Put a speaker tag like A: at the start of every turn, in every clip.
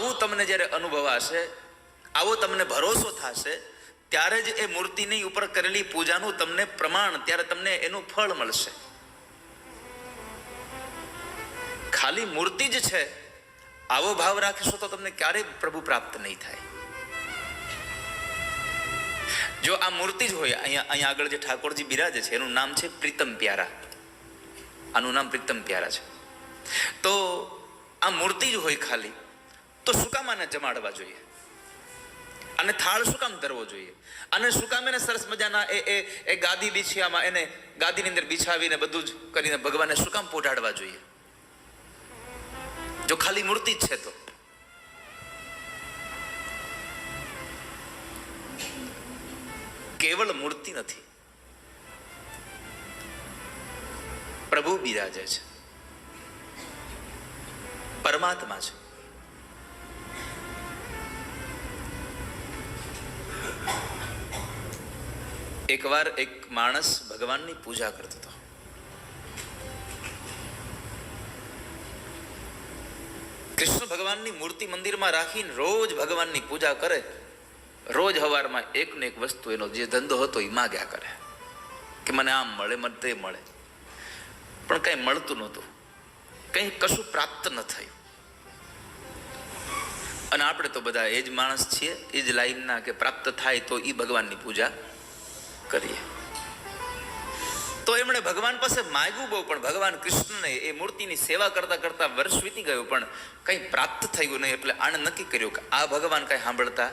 A: આવું તમને જ્યારે અનુભવાશે આવો તમને ભરોસો થશે, ત્યારે જ એ મૂર્તિની ઉપર કરેલી પૂજાનું તમને પ્રમાણ, ત્યારે તમને એનું ફળ મળશે. ખાલી મૂર્તિ જ છે, આવો ભાવ રાખીશો તો તમને ક્યારેય પ્રભુ પ્રાપ્ત નહીં થાય. જો આ મૂર્તિ જ હોય, અહીંયા અહીંયા આગળ જે ઠાકોરજી બિરાજે છે, એનું નામ છે પ્રીતમ પ્યારા. આનું નામ પ્રીતમ પ્યારા છે. તો આ મૂર્તિ જ હોય ખાલી. તો શું કામ આને જમાડવા જોઈએ? અને થાળ શું કામ ધરવો જોઈએ? અને શું કામ એને સરસ મજાના એ એ એ ગાદી બીછિયામાં એને ગાદીની અંદર બિછાવીને બધું જ કરીને ભગવાનને શું કામ પોઢાડવા જોઈએ? જો ખાલી મૂર્તિ જ છે તો. કેવળ મૂર્તિ નથી. પ્રભુ બિરાજે છે. પરમાત્મા છે. એકવાર એક માણસ ભગવાનની પૂજા કરતો હતો. કૃષ્ણ ભગવાનની મૂર્તિ મંદિરમાં રાખીને રોજ ભગવાનની પૂજા કરે. રોજ હવારમાં એક ને એક વસ્તુ એનો જે ધંધો હતો એ માગ્યા કરે. કે મને આમ મળે, મને તે મળે. પણ કંઈ મળતું નહોતું. કંઈ કશું પ્રાપ્ત ન થયું. અને આપણે તો બધા એ જ માણસ છીએ, એ જ લાઈનના કે પ્રાપ્ત થાય તો એ ભગવાનની પૂજા કરીએ. તો એમણે ભગવાન પાસે માગ્યું બહુ, પણ ભગવાન કૃષ્ણને એ મૂર્તિની સેવા કરતા કરતા વર્ષ વીતી ગયું, પણ કંઈ પ્રાપ્ત થયું નહીં, એટલે આણે નક્કી કર્યું કે આ ભગવાન કંઈ સાંભળતા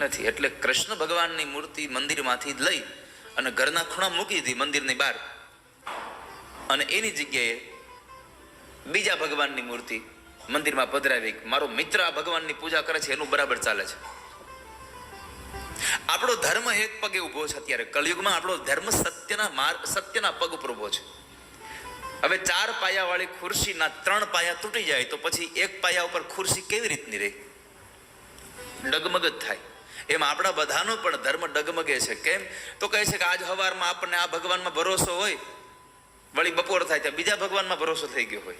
A: નથી. એટલે કૃષ્ણ ભગવાનની મૂર્તિ મંદિરમાંથી લઈ અને ઘરના ખૂણા મૂકી દીધી મંદિરની બહાર. અને એની જગ્યાએ બીજા ભગવાનની મૂર્તિ મંદિરમાં પધરાવી મારો મિત્ર આ ભગવાનની પૂજા કરે છે, એનું બરાબર ચાલે છે. આપણો ધર્મ એક પગે ઊભો છે અત્યારે. કલયુગમાં આપણો ધર્મ સત્યના માર્ગ સત્યના પગ ઉપર ઊભો છે. હવે ચાર પાયા વાળી ખુરશીના ત્રણ પાયા તૂટી જાય તો પછી એક પાયા ઉપર ખુરશી કેવી રીતની રહે? ડગમગ જ થાય. એમ આપણા બધાનો પણ ધર્મ ડગમગે છે. કેમ? તો કહે છે કે આજ હવારમાં આપણને આ ભગવાનમાં ભરોસો હોય, વળી બપોર થાય ત્યાં બીજા ભગવાનમાં ભરોસો થઈ ગયો હોય.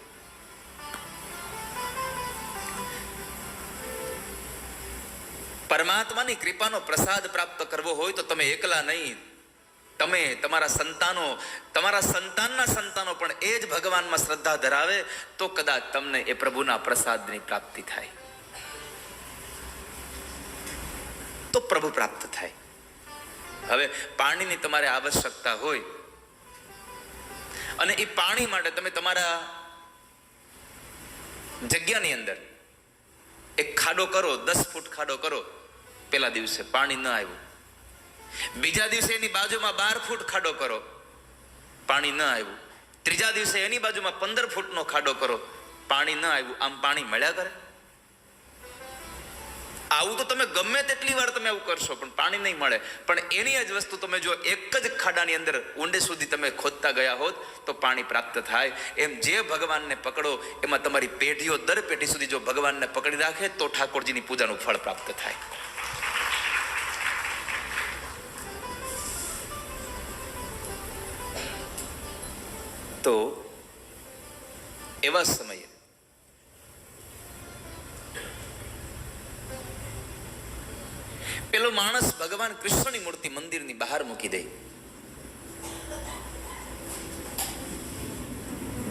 A: પરમાત્માની કૃપાનો પ્રસાદ પ્રાપ્ત કરવો હોય તો તમે એકલા નહીં. તમે તમારા સંતાનો, તમારા સંતાનના સંતાનો પણ એ જ ભગવાનમાં શ્રદ્ધા ધરાવે તો કદાચ તમને એ પ્રભુના પ્રસાદની પ્રાપ્તિ થાય. તો પ્રભુ પ્રાપ્ત થાય. હવે પાણીની તમારે આવશ્યકતા હોય. અને એ પાણી માટે તમે તમારા જગ્યાની અંદર એક ખાડો કરો, દસ ફૂટ ખાડો કરો. પેલા દિવસે પાણી ન આવ્યું. બીજા દિવસે એની બાજુમાં બાર ફૂટ ખાડો કરો. પાણી ન આવ્યું. ત્રીજા દિવસે એની બાજુમાં પંદર ફૂટનો ખાડો કરો. પાણી ન આવ્યું. આમ પાણી મળ્યા કરે? આવું તો તમે ગમે તેટલી વાર તમે આવું કરશો, પણ પાણી નહીં મળે. પણ એની જ વસ્તુ તમે જો એક જ ખાડાની અંદર ઊંડે સુધી તમે ખોદતા ગયા હોત, તો પાણી પ્રાપ્ત થાય. એમ જે ભગવાનને પકડો, એમાં તમારી પેઢીઓ દર પેઢી સુધી જો ભગવાનને પકડી રાખે, તો ઠાકોરજીની પૂજાનું ફળ પ્રાપ્ત થાય. તો એવા સમયે પેલો માણસ ભગવાન કૃષ્ણની મૂર્તિ મંદિરની બહાર મૂકી દે.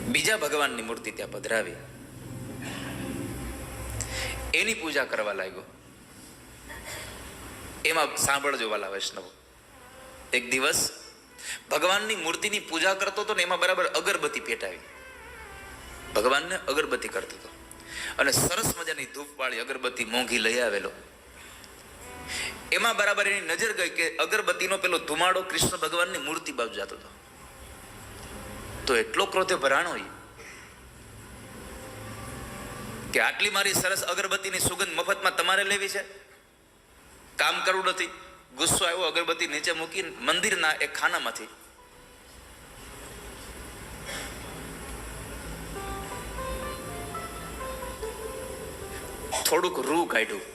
A: બીજા ભગવાનની મૂર્તિ ત્યાં પધરાવી. એની પૂજા કરવા લાગ્યો. એમાં સાંભળજો વાલા વૈષ્ણવ. એક દિવસ ભગવાનની મૂર્તિની પૂજા કરતો હતો ને એમાં બરાબર અગરબત્તી પેટાવી. ભગવાનને અગરબત્તી કરતો હતો. અને સરસ મજાની ધૂપવાળી અગરબત્તી મોંઘી લઈ આવેલો. એમાં બરાબર એની નજર ગઈ કે અગરબત્તીનો પેલો ધુમાડો કૃષ્ણ ભગવાનની મૂર્તિ બાજુ જતો હતો. તો એટલો ક્રોધે ભરાણો હોય કે આટલી મારી સરસ અગરબત્તીની સુગંધ મફતમાં તમારે લેવી છે? કામ કરવું નથી. ગુસ્સો આવ્યો, અગરબત્તી નીચે મૂકી મંદિરના એક ખાનામાંથી. થોડુંક રૂ કાઢ્યું.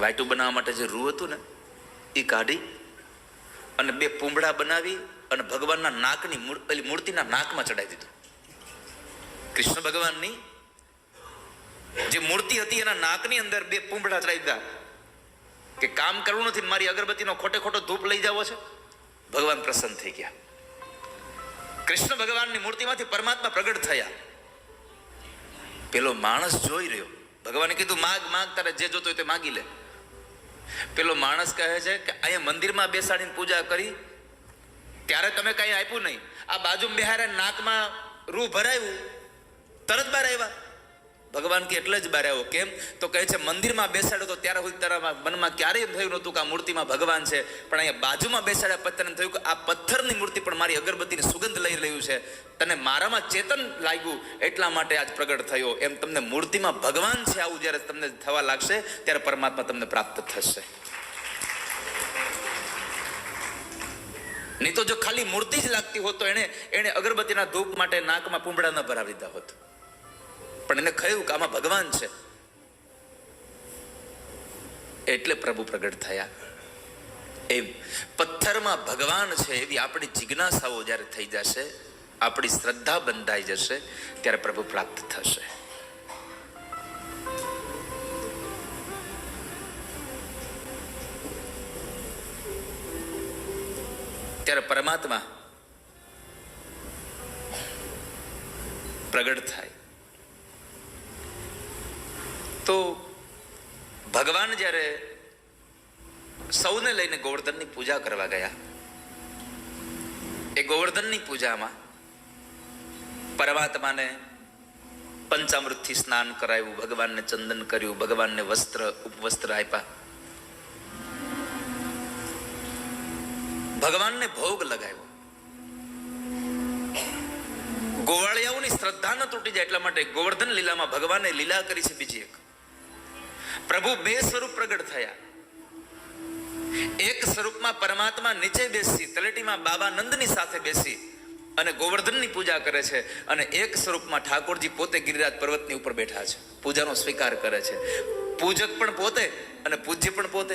A: વાયટું બનાવવા માટે જે રૂ હતું ને એ કાઢી અને બે પૂંભડા બનાવી અને ભગવાનના નાકની પેલી મૂર્તિના નાકમાં ચડાવી દીધું. કૃષ્ણ ભગવાનની જે મૂર્તિ હતી એના નાકની અંદર બે પૂંભડા ચડાવી દીધા. કે કામ કરવું નથી મારી અગરબત્તીનો ખોટે ખોટો ધૂપ લઈ જવો છે? ભગવાન પ્રસન્ન થઈ ગયા. કૃષ્ણ ભગવાનની મૂર્તિમાંથી પરમાત્મા પ્રગટ થયા. પેલો માણસ જોઈ રહ્યો. ભગવાને કીધું, માગ માગ, તારે જે જોતો હોય તે માગી લે. પેલો માણસ કહે છે કે, અહીંયા મંદિરમાં બેસાડીને પૂજા કરી. ત્યારે તમે કઈ આપ્યું નહીં. આ બાજુ બિહારે નાકમાં રૂ ભરાયું. તરત બહાર આવ્યા. ભગવાન કે એટલે જ બહાર આવ્યો કેમ? તો કહે છે, મંદિરમાં બેસાડ્યો તો ત્યારે સુધી તારા મનમાં ક્યારેય થયું નહોતું કે આ મૂર્તિમાં ભગવાન છે. પણ અહીંયા બાજુમાં બેસાડ્યા પથ્થરને થયું કે આ પથ્થરની મૂર્તિ પણ મારી અગરબત્તીની સુગંધ લઈ રહ્યું છે. તને મારામાં ચેતન લાગ્યું, એટલા માટે આજ પ્રગટ થયો. એમ તમને મૂર્તિમાં ભગવાન છે આવું જ્યારે તમને થવા લાગશે, ત્યારે પરમાત્મા તમને પ્રાપ્ત થશે. નહીં તો જો ખાલી મૂર્તિ જ લાગતી હોત તો એને એને અગરબત્તીના ધૂપ માટે નાકમાં પૂંબડા ન ભરાવી દીધા હોત. પણ એને કહ્યું કે આમાં ભગવાન છે. એટલે પ્રભુ પ્રગટ થયા. એમ, પથ્થરમાં ભગવાન છે એવી આપણી જિજ્ઞાસાઓ જ્યારે થઈ જશે, આપણી શ્રદ્ધા બંધાઈ જશે, ત્યારે પ્રભુ પ્રાપ્ત થશે. ત્યારે પરમાત્મા પ્રગટ થાય. તો ભગવાન જ્યારે સૌને લઈને ગોવર્ધનની પૂજા કરવા ગયા, એ ગોવર્ધનની પૂજામાં પરમાત્માને પંચામૃતથી સ્નાન કરાવ્યું, ભગવાનને ચંદન કર્યું, ભગવાનને વસ્ત્ર, ઉપવસ્ત્ર આપ્યા. ભગવાનને ભોગ લગાવ્યો. ગોવાળિયાઓની શ્રદ્ધા ન તૂટી જાય એટલા માટે ગોવર્ધન લીલામાં ભગવાને લીલા કરી છે બીજી એક. પ્રભુ બે સ્વરૂપ પ્રગટ થયા. એક સ્વરૂપમાં પરમાત્મા નીચે બેસી, તલેટીમાં બાબા નંદની સાથે બેસી અને ગોવર્ધનની પૂજા કરે છે અને એક સ્વરૂપમાં ઠાકોરજી પોતે ગિરિરાજ પર્વતની ઉપર બેઠા છે. પૂજાનો સ્વીકાર કરે છે. પૂજક પણ પોતે અને પૂજ્ય પણ પોતે.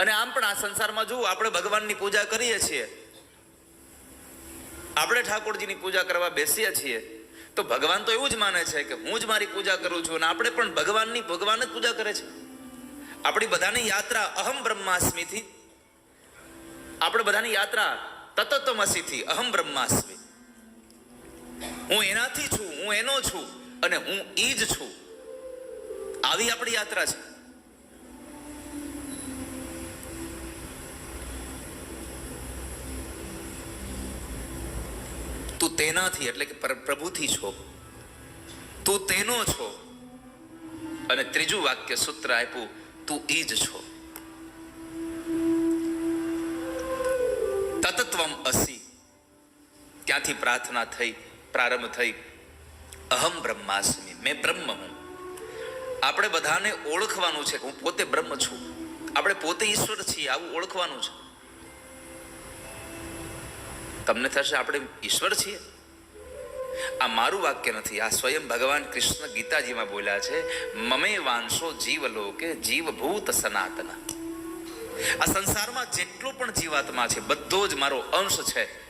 A: અને આમ પણ આ સંસારમાં જુઓ, આપણે ભગવાનની પૂજા કરીએ છીએ. આપણે ઠાકોરજીની પૂજા કરવા બેસીએ છીએ. તો ભગવાન તો એવું જ માને છે કે હું જ મારી પૂજા કરું છું અને આપણે પણ ભગવાનની ભગવાન જ પૂજા કરે છે. આપણી બધાની યાત્રા અહમ બ્રહ્માસ્મીથી. આપણે બધાની યાત્રા તતતમસીથી અહમ બ્રહ્માસ્મી. હું એનાથી છું, હું એનો છું અને હું ઈ જ છું. આવી આપણી યાત્રા છે. તેનાથી, એટલે કે પ્રભુથી છો. તું તેનો છો. અને ત્રીજું વાક્ય સૂત્ર આપ્યું, તું ઈ જ છો. તતત્વમ અસી. ત્યાંથી પ્રાર્થના થઈ, પ્રારંભ થઈ. અહમ બ્રહ્માસ્મિ. મેં બ્રહ્મ હું. આપણે બધાને ઓળખવાનું છે કે હું પોતે બ્રહ્મ છું. આપણે પોતે ઈશ્વર છીએ, આવું ઓળખવાનું છે. તમને થશે, આપણે ઈશ્વર છીએ. આ મારું વાક્ય નથી, આ સ્વયં ભગવાન કૃષ્ણ ગીતાજીમાં બોલ્યા છે, મમે વાંશો જીવ લોકે જીવભૂત સનાતન. આ સંસારમાં જેટલો પણ જીવાત્મા છે, બધો જ મારો અંશ છે.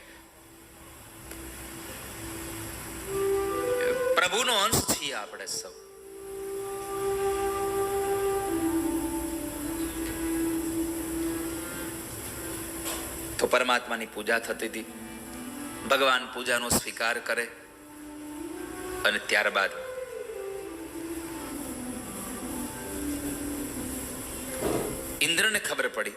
A: પ્રભુનો અંશ છીએ આપણે સૌ. તો પરમાત્માની પૂજા થતી હતી. ભગવાન પૂજાનો સ્વીકાર કરે અને ત્યારબાદ ઇન્દ્રને ખબર પડી